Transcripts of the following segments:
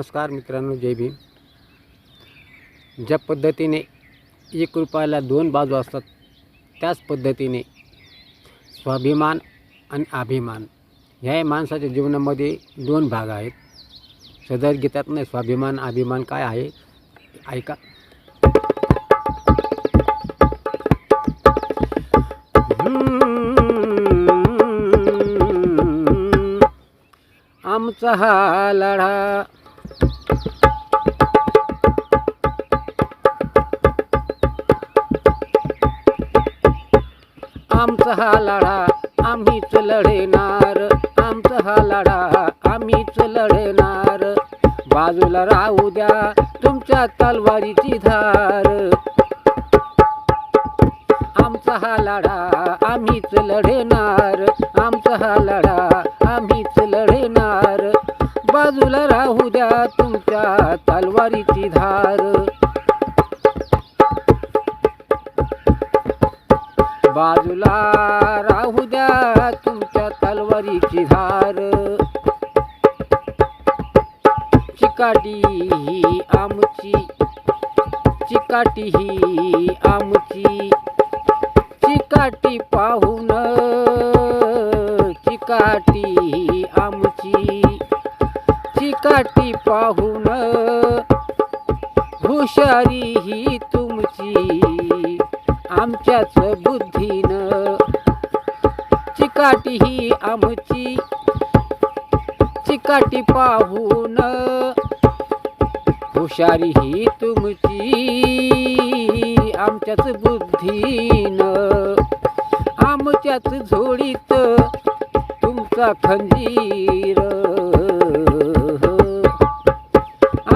नमस्कार मित्रांनो जय भीम. ज्या पद्धतीने एक रुपयाला दोन बाजू असतात त्याच पद्धतीने स्वाभिमान आणि अभिमान ह्या माणसाच्या जीवनामध्ये दोन भाग आहेत. सदर गीतात नाही स्वाभिमान अभिमान काय आहे? ऐका. आमचा हा लढा आमचा हा लढा आम्हीच लढेणार. आमचा हा लढा आम्हीच लढेणार. बाजूला राहू द्या तुमच्या तलवारीची धार. आमचा हा लढा आम्हीच लढेणार. आमचा हा लढा आम्हीच लढेणार. बाजूला राहू द्या तुमच्या तलवारीची धार. बाजूला राहू द्या तुमच्या तलवारीची धार चिकाटी ही आमची चिकाटी ही आमची. चिकाटी पाहून चिकाटी आमची. चिकाटी पाहून हुशारी ही तुम आमच्याच बुद्धीनं. चिकाटी ही आमची. चिकाटी पाहून हुशारी ही तुमची. आमच्याच बुद्धीनं. आमच्याच झोडीत तुमचा खंजीर.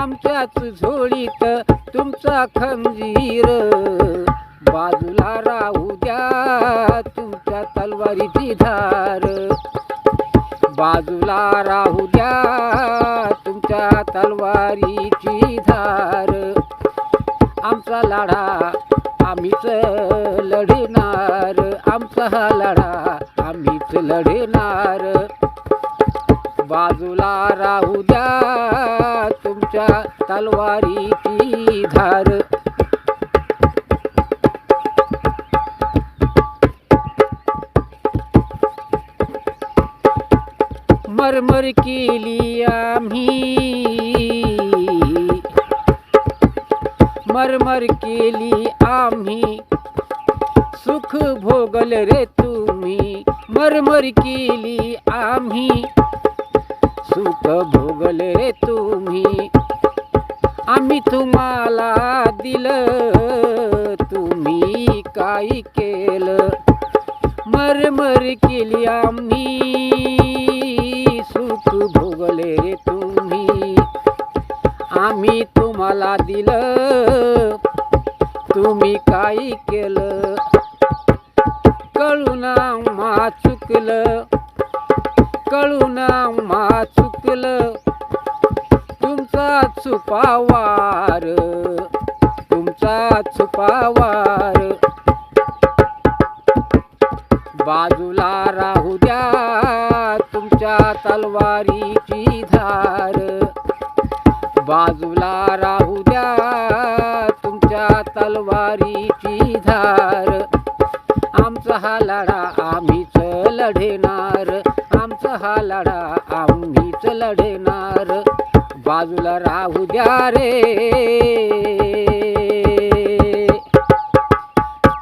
आमच्याच झोडीत तुमचा खंजीर. बाजूला राहू द्या तुमच्या तलवारीची धार. बाजूला राहू द्या तुमच्या तलवारीची धार. आमचा लढा आम्हीच लढणार. आमचा हा लढा आम्हीच लढणार. बाजूला राहू द्या तुमच्या तलवारीची धार. मरमर केली आम्ही. मरमर केली आम्ही. सुख भोगल रे तुम्ही. मरमर केली आम्ही. सुख भोगल रे तुम्ही. आम्ही तुम्हाला दिलं. तुम्ही काय केलं. मरमर केली आम्ही. भोगले तुम्ही. आम्ही तुम्हाला दिलं. तुम्ही काय केलं. कळून मा चुकलं. कळून मा चुकलं. तुमचा छुपावार तुमचा छुपावार बाजू द्या तलवारीची धार. बाजूला राहू द्या तुमच्या तलवारीची धार. आमचा हा लढा आम्हीच लढेणार आमचा हा लढा आम्हीच लढेणार बाजूला राहू द्या रे.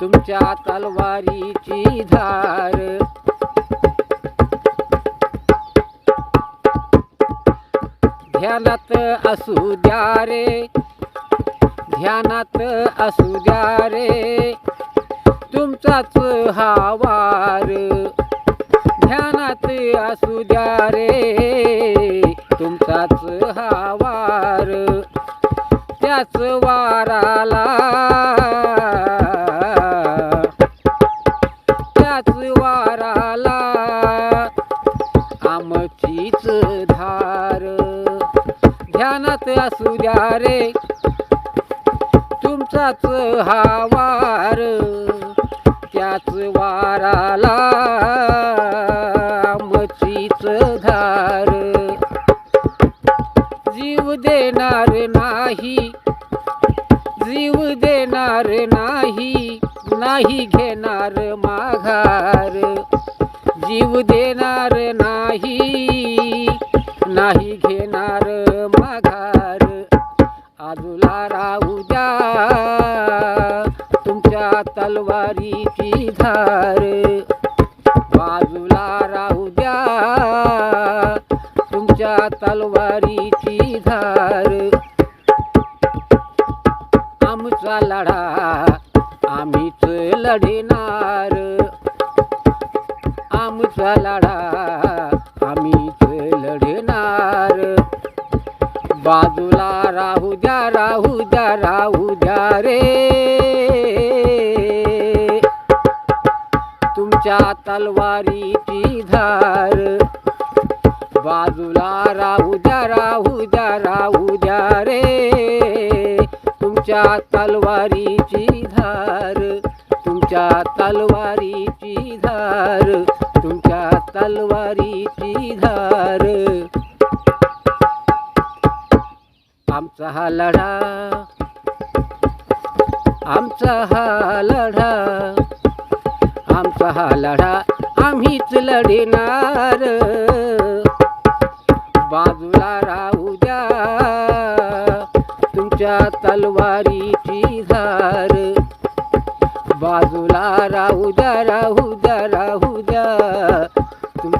तुमच्या तलवारीची धार. ध्यानात असू द्या रे. ध्यानात असू द्या रे. तुमचाच हा वार. ध्यानात असू द्या रे. तुमचाच हा वार. त्याच वाराला ध्यानात असू द्या रे. तुमचाच हा वार त्याच वाराला आमचीच धार. जीव देणार नाही जीव देणार नाही नाही घेणार माघार. जीव देणार नाही नाही घेणार तलवारीची धार. बाजूला राहू द्या. तुमच्या तलवारीची धार. आमचा लढा आम्हीच लढणार. आमचा लढा आम्हीच लढणार. बाजूला राहू द्या राहू द्या राहू द्या रे. तुमच्या तलवारीची धार. बाजूला राहू द्या राहू द्या राहू द्या रे. तुमच्या तलवारीची धार तुमच्या तलवारीची धार तुमच्या तलवारीची धार. आमचा हा लढा आमचा हा लढा. आमचा हा लढा आम्हीच लढणार. बाजूला राहू द्या तुमच्या तलवारीची धार. बाजूला राहू द्या राहू द्या राहू द्या.